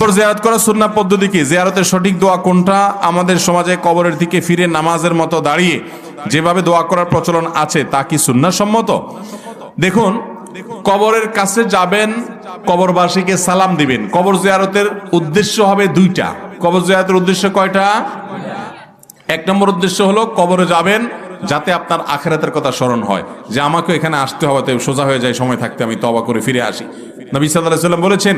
কবর জিয়ারত করা সুন্না পদ্ধতি কি? জিয়ারতের সঠিক দোয়া কোনটা? আমাদের সমাজে কবরের দিকে ফিরে নামাজের মতো দাঁড়িয়ে যেভাবে দোয়া করার প্রচলন আছে, তা কি সুন্না সম্মত? দেখুন, কবরের কাছে যাবেন, কবরবাসীকে সালাম দিবেন। কবর জিয়ারতের উদ্দেশ্য হবে দুইটা। কবর জিয়ারতের উদ্দেশ্য কয়টা? এক নম্বর উদ্দেশ্য হলো কবরে যাবেন যাতে আপনার আখেরাতের কথা স্মরণ হয়। যে আমাকে এখানে আসতে হবে সোজা হয়ে যায়, সময় থাকতে আমি তবা করে ফিরে আসি। নবী আলাইহি সাল্লাম বলেছেন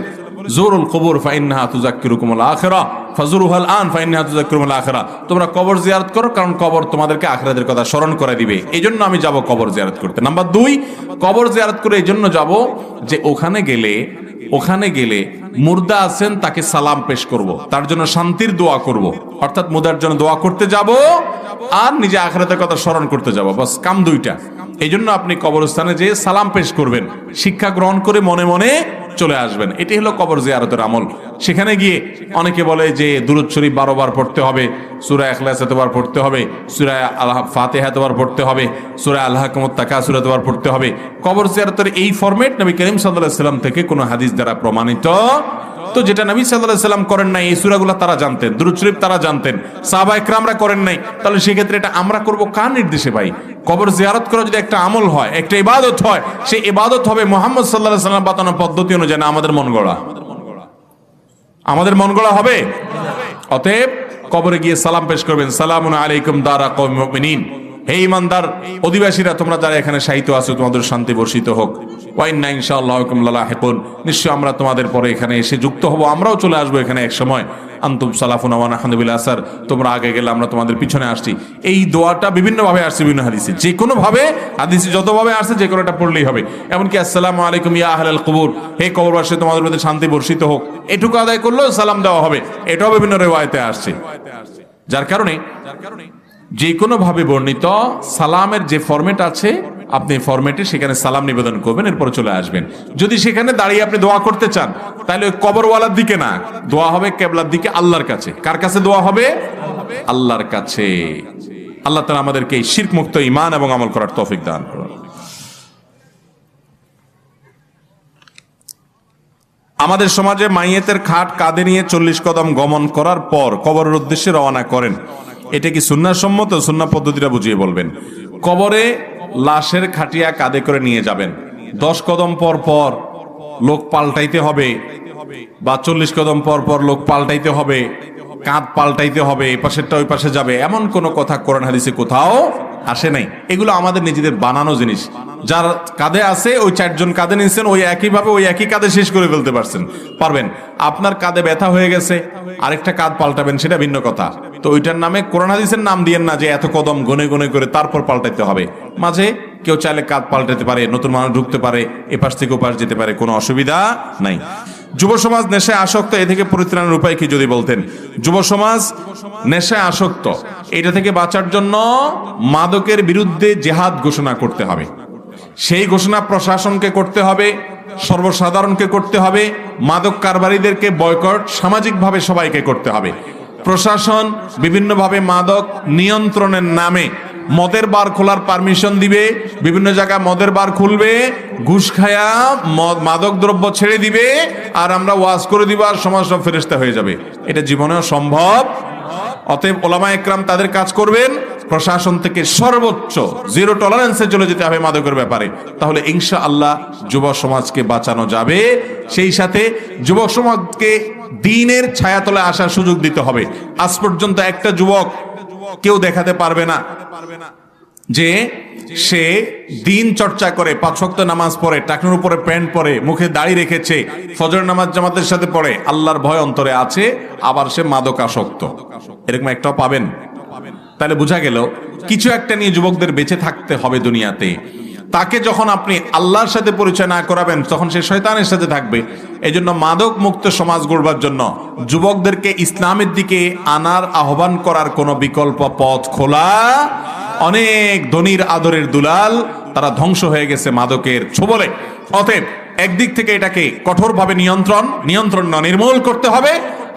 জোরুল কবর, ফাইন্নাহা তুজাক্কিরুকুমুল আখিরা। ফাজুরুহাল আন, ফাইন্নাহা তুজাক্কিরুকুমুল আখিরা। তোমরা কবর জিয়ারত করো, কারণ কবর তোমাদেরকে আখিরাতের কথা স্মরণ করে দিবে। এই জন্য আমি যাব কবর জিয়ারত করতে। নাম্বার দুই, কবর জিয়ারত করে এই জন্য যাব যে ওখানে গেলে ওখানে গেলে মুর্দা আছেন, তাকে সালাম পেশ করব। তার জন্য শান্তির দোয়া করব। অর্থাৎ মুদার জন্য দোয়া করতে যাব আর নিজে আখরাতের কথা স্মরণ করতে যাব। বাস, কাম দুইটা। এই আপনি কবরস্থানে যেয়ে সালাম পেশ করবেন। শিক্ষা গ্রহণ করে মনে মনে চলে আসবেন। এটি হলো কবর জিয়ারতের আমল। সেখানে গিয়ে অনেকে বলে যে, দুরুদ শরীফ বারো বার পড়তে হবে, সুরা এখলাস এতবার পড়তে হবে, সুরা আল্লাহ ফাতেহা এতবার পড়তে হবে, সুরা আল্লাহ তাকা সুরা এতবার পড়তে হবে। কবর জিয়ারতের এই ফরম্যাট নবী করিম সাল্লাহ সাল্লাম থেকে কোনো হাদিস দ্বারা প্রমাণিত। তো যেটা নবী সাল্লাহ সাল্লাম করেন নাই, এই সুরাগুলো তারা জানতেন, দুরুদ শরীফ তারা জানতেন। সাহাবা একরামরা করেন নাই। তাহলে সেক্ষেত্রে এটা আমরা করব কার নির্দেশে ভাই? কবর জিয়ারত করা যদি একটা আমল হয়, একটা ইবাদত হয়, সেই ইবাদত হবে মোহাম্মদ সাল্লাহ সাল্লাম বাতানো পদ্ধতি অনুযায়ী আমাদের মন গড়া। আমাদের মন গড়া হবে? অতএব কবরে গিয়ে সালাম পেশ করবেন সালাম আলাইকুম দারা কমিন হে ইমানদার অধিবাসীরা, তোমরা যারা এখানে সাহিত্য আছো, তোমাদের শান্তি বর্ষিত হোক। ওয়াইন ইনশাআল্লাহ হেকুন নিশ্চয় আমরা তোমাদের পরে এখানে এসে যুক্ত হব, আমরাও চলে আসব এখানে এক সময়। আন্তুম সালাফুন আওয়ান আহমদুল্লাহ আসার, তোমরা আগে গেলে আমরা তোমাদের পিছনে আসছি। এই দোয়াটা বিভিন্নভাবে আসছে বিভিন্ন হাদিসে। যে কোনো ভাবে হাদিসে যতভাবে আসছে, যে কোনোটা পড়লেই হবে। এমনকি আসসালামু আলাইকুম ইয়া আহলাল কবুর, হে কবরবাসী, তোমাদের মধ্যে শান্তি বর্ষিত হোক। এটুকু আদায় করলেও সালাম দেওয়া হবে। এটাও বিভিন্ন রেওয়ায়তে আসছে। যার কারণে যে কোনো ভাবে বর্ণিত সালামের যে ফরম্যাট আছে আপনি ফরম্যাটে সেখানে সালাম নিবেদন করবেন, এরপরে চলে আসবেন। যদি সেখানে দাঁড়িয়ে আপনি দোয়া করতে চান, তাহলে কবরওয়ালার দিকে না, দোয়া হবে কেবলার দিকে আল্লাহর কাছে। কার কাছে দোয়া হবে? আল্লাহর কাছে। আল্লাহ তালা আমাদেরকে এই শির্ক মুক্ত ইমান এবং আমল করার তৌফিক দান করুন। আমাদের সমাজে মাইয়েতের খাট কাঁধে নিয়ে চল্লিশ কদম গমন করার পর কবরের উদ্দেশ্যে রওনা করেন। এটা কি সুন্না সম্মত সুন্না পদ্ধতিটা বুঝিয়ে বলবেন? কবরে লাশের খাটিয়া কাঁধে করে নিয়ে যাবেন। দশ কদম পর পর লোক পাল্টাইতে হবে বা চল্লিশ কদম পর পর লোক পাল্টাইতে হবে, কাঁধ পাল্টাইতে হবে এ পাশেরটা ওই পাশে যাবে। এমন কোনো কথা কোরআন হাদিসে কোথাও আসে নাই। এগুলো আমাদের নিজেদের বানানো জিনিস। যার কাঁধে আছে, ওই চারজন কাঁধে নিয়েছেন ওই একইভাবে ওই একই কাঁধে শেষ করে ফেলতে পারছেন। পারবেন? আপনার কাঁধে ব্যথা হয়ে গেছে, আরেকটা কাঁধ পাল্টাবেন, সেটা ভিন্ন কথা। তো ওইটার নামে কোরআন হাদিসের নাম দিয়েন না যে এত কদম গনে গনে করে তারপর পাল্টাইতে হবে। মাঝে কেউ চাইলে কাঁধ পাল্টাতে পারে, নতুন মানুষ ঢুকতে পারে, এপাশ থেকে ওপাশ যেতে পারে, কোনো অসুবিধা নাই। যুব সমাজ নেশায় আসক্ত, এ থেকে পরিত্রাণের উপায় কি যদি বলতেন? যুব সমাজ নেশায় আসক্ত, এটা থেকে বাঁচার জন্য মাদকের বিরুদ্ধে জেহাদ ঘোষণা করতে হবে। সেই ঘোষণা প্রশাসনকে করতে হবে, সর্বসাধারণকে করতে হবে, মাদক কারবারিদেরকে বয়কট সামাজিকভাবে সবাইকে করতে হবে। প্রশাসন বিভিন্নভাবে মাদক নিয়ন্ত্রণের নামে মদের বার খোলার পারমিশন দিবে, বিভিন্ন জায়গায় মদের বার খুলবে, ঘুষ খায়া মদ, মাদক দ্রব্য ছেড়ে দিবে, আর আমরা ওয়াজ করে দিব আর সমাজ সব ফেরেস্তা হয়ে যাবে। এটা জীবনেও সম্ভব অতএব ওলামা একরাম তাদের কাজ করবেন। প্রশাসন থেকে সর্বোচ্চ জিরো টলারেন্সে চলে যেতে হবে মাদকের ব্যাপারে। তাহলে ইনশা আল্লাহ যুব সমাজকে বাঁচানো যাবে। সেই সাথে যুব সমাজকে দিনের ছায়াতলে আসার সুযোগ দিতে হবে। আজ পর্যন্ত একটা যুবক কেউ দেখাতে পারবে না। যে সে দিন চর্চা করে, পাঁচ শক্ত নামাজ পড়ে, টাকনুর উপরে প্যান্ট পরে, মুখে দাড়ি রেখেছে ফজর নামাজ জামাতের সাথে পড়ে, আল্লাহর ভয় অন্তরে আছে, আবার সে মাদক আসক্ত এরকম একটাও পাবেন। তাহলে বোঝা গেল, কিছু একটা নিয়ে যুবকদের বেঁচে থাকতে হবে দুনিয়াতে। তাকে যখন আপনি আল্লাহর সাথে পরিচয় না করাবেন, তখন সে শয়তানের সাথে থাকবে। এই জন্য মাদক মুক্ত সমাজ গড়বার জন্য যুবকদেরকে ইসলামের দিকে আনার আহ্বান করার কোনো বিকল্প পথ খোলা অনেক ধনির আদরের দুলাল, তারা ধ্বংস হয়ে গেছে মাদকের ছোবলে। অতএব একদিক থেকে এটাকে কঠোরভাবে নিয়ন্ত্রণ নিয়ন্ত্রণ না, নির্মূল করতে হবে,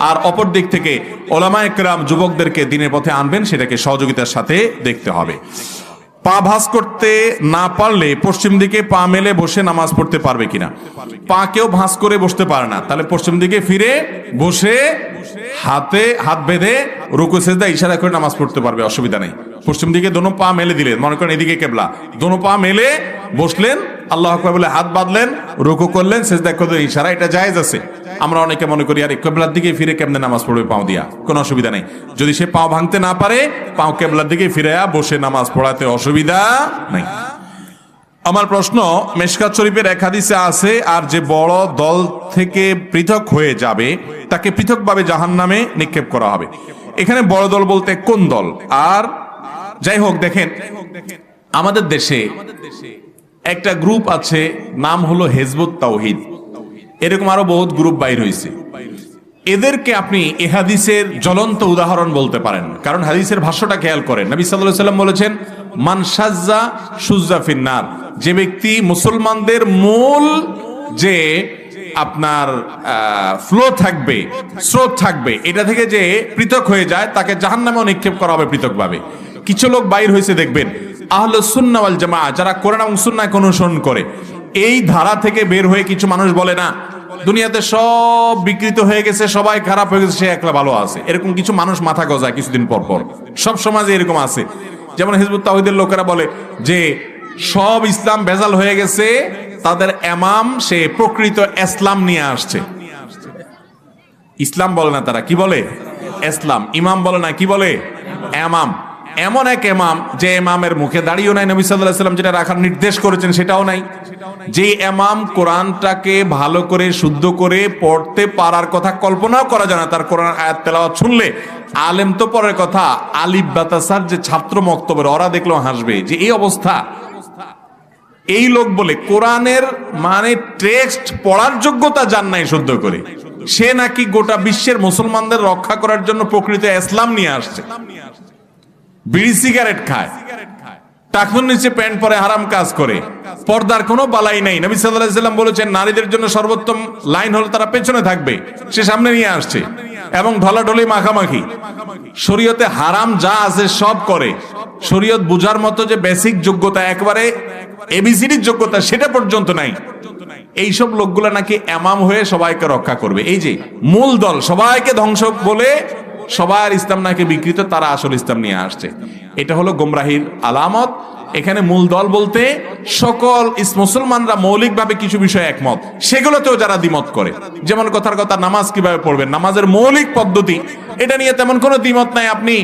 আর অপর দিক থেকে ওলামা একরাম যুবকদেরকে দিনের পথে আনবেন, সেটাকে সহযোগিতার সাথে দেখতে হবে। পা ভাঁজ করতে না পারলে পশ্চিম দিকে পা মেলে বসে নামাজ পড়তে পারবে কিনা? পা কেউ ভাঁজ করে বসতে পারে না, তাহলে পশ্চিম দিকে ফিরে বসে হাতে হাত বেঁধে রুকু, সেজদা, ইশারা করে নামাজ পড়তে পারবে, অসুবিধা নেই। পশ্চিম দিকে দোনো পা মেলে দিলেন, মনে করেন এদিকে কেবলা। দোনো পা মেলে বসলেন, আল্লাহ আকবার বলে হাত বাঁধলেন, রুকু করলেন, সেজদা করে ইশারা, এটা জায়েজ আছে। আমরা অনেকে মনে করি, আরে কেবলার দিকে ফিরে কেমনে নামাজ পড়বে পাও দিয়া? কোনো অসুবিধা নেই। যদি সে পাও ভাঙতে না পারে, পাও কেবলার দিকে ফিরে বসে নামাজ পড়াতে অসুবিধা নেই। আমার প্রশ্ন, মেশকাত শরীফের এক হাদিসে আছে, আর যে বড় দল থেকে পৃথক হয়ে যাবে, তাকে পৃথকভাবে জাহান নামে নিক্ষেপ করা হবে। এখানে বড় দল বলতে কোন দল? আর যাই হোক, দেখেন, আমাদের দেশে একটা গ্রুপ আছে, নাম হলো হেজবুত তাওহিদ। এরকম আরও বহুত গ্রুপ বাইর হয়েছে এদেরকে আপনি এ হাদিসের জ্বলন্ত উদাহরণ বলতে পারেন। কারণ হাদিসের ভাষ্যটা খেয়াল করেন। নবী সাল্লাম বলেছেন মানসাজ্জা সুজ্জা ফিন্নার। যে ব্যক্তি মুসলমানদের মূল যে আপনার ফ্লো থাকবে, স্রোত থাকবে, এটা থেকে যে পৃথক হয়ে যায়, তাকে জাহান্নামেও নিক্ষেপ করা হবে পৃথকভাবে। কিছু লোক বাইর হয়েছে, দেখবেন। আহলে সুন্নাহ ওয়াল জামা যারা কোরআন এবং সুন্নাহকে অনুসরণ করে, এই ধারা থেকে বের হয়ে কিছু মানুষ বলে না, দুনিয়াতে সব বিকৃত হয়ে গেছে, সবাই খারাপ হয়ে গেছে, সে একলা ভালো আছে। এরকম কিছু মানুষ মাথা গজায় কিছুদিন পর পর। সব সমাজে এরকম আছে। যেমন হিজবুত তাহিদের লোকেরা বলে যে, সব ইসলাম ভেজাল হয়ে গেছে, তাদের এমাম সে প্রকৃত ইসলাম নিয়ে আসছে। ইসলাম বলে না তারা, কি বলে? ইসলাম ইমাম বলে না, কি বলে? এমাম। এমন এক এমাম যে এমামের মুখে দাঁড়িয়েও নাই, নবী সাল্লাহ সাল্লাম যেটা রাখার নির্দেশ করেছেন সেটাও নাই। যে এমাম কোরআনটাকে ভালো করে, শুদ্ধ করে পড়তে পারার কথা কল্পনাও করা যায় না, তার কোরআন আয়াত তেলাওয়াত শুনলে আলেম তো পরের কথা, আলিফ বাতাসার যে ছাত্র মক্তবের, ওরা দেখলেও হাসবে যে এই অবস্থা। এই লোক বলে, কোরআনের মানে টেক্সট পড়ার যোগ্যতা জান নাই শুদ্ধ করে। সে নাকি গোটা বিশ্বের মুসলমানদের রক্ষা করার জন্য প্রকৃত ইসলাম নিয়ে আসছে। বিড়ি সিগারেট খায়। টাকুর নিচে প্যান্ট পরে হারাম কাজ করে। পর্দার কোনো বালাই নাই। নবী সাল্লাম বলেছেন, নারীদের জন্য সর্বোত্তম লাইন হলো তারা পেছনে থাকবে, সে সামনে নিয়ে আসছে এবং ঢলাঢলি মাখামাখি। শরীয়তে হারাম যা আছে সব করে। শরীয়ত বুঝার মতো যে বেসিক যোগ্যতা একবারে এবিসিডির যোগ্যতা সেটা পর্যন্ত নাই। এইসব লোকগুলা নাকি এমাম হয়ে সবাইকে রক্ষা করবে। এই যে মূল দল, সবাইকে ধ্বংস বলে সবার ইসলাম নাকি বিকৃত, তারা আসল ইসলাম নিয়ে আসছে। এটা হলো গোমরাহির আলামত। এখানে মূল দল বলতে সকল মুসলমানরা মৌলিকভাবে কিছু বিষয়ে একমত। সেগুলোতেও যারা দ্বিমত করে, যেমন কথার কথা, নামাজ কীভাবে পড়বেন? নামাজের মৌলিক পদ্ধতি, এটা নিয়ে তেমন কোনো দ্বিমত নাই। আপনি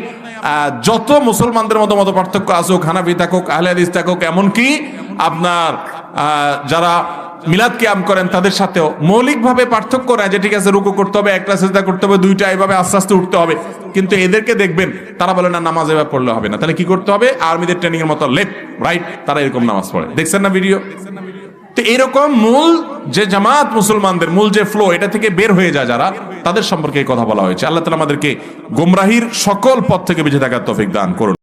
যত মুসলমানদের মতো মতো পার্থক্য আসুক হানাফি থাকুক, আহলে হাদিস থাকুক, এমনকি আপনার যারা মিলাদ কিয়াম করেন, তাদের সাথেও মৌলিকভাবে পার্থক্য না যে ঠিক আছে, রুকু করতে হবে, একটা সেজদা করতে হবে, দুইটা এইভাবে আস্তে আস্তে উঠতে হবে। কিন্তু এদেরকে দেখবেন, তারা বলে, না, নামাজ এভাবে পড়লে হবে না। তাহলে কি করতে হবে? আর্মিদের ট্রেনিং এর মতো লেফট রাইট তারা এরকম নামাজ পড়ে। দেখছেন না ভিডিও তো এরকম মূল যে জামাত মুসলমানদের, মূল যে ফ্লো এটা থেকে বের হয়ে যায় যারা, তাদের সম্পর্কে কথা বলা হয়েছে। আল্লাহ তালা আমাদেরকে গোমরাহির সকল পথ থেকে বেঁচে থাকার তফিক দান করুন।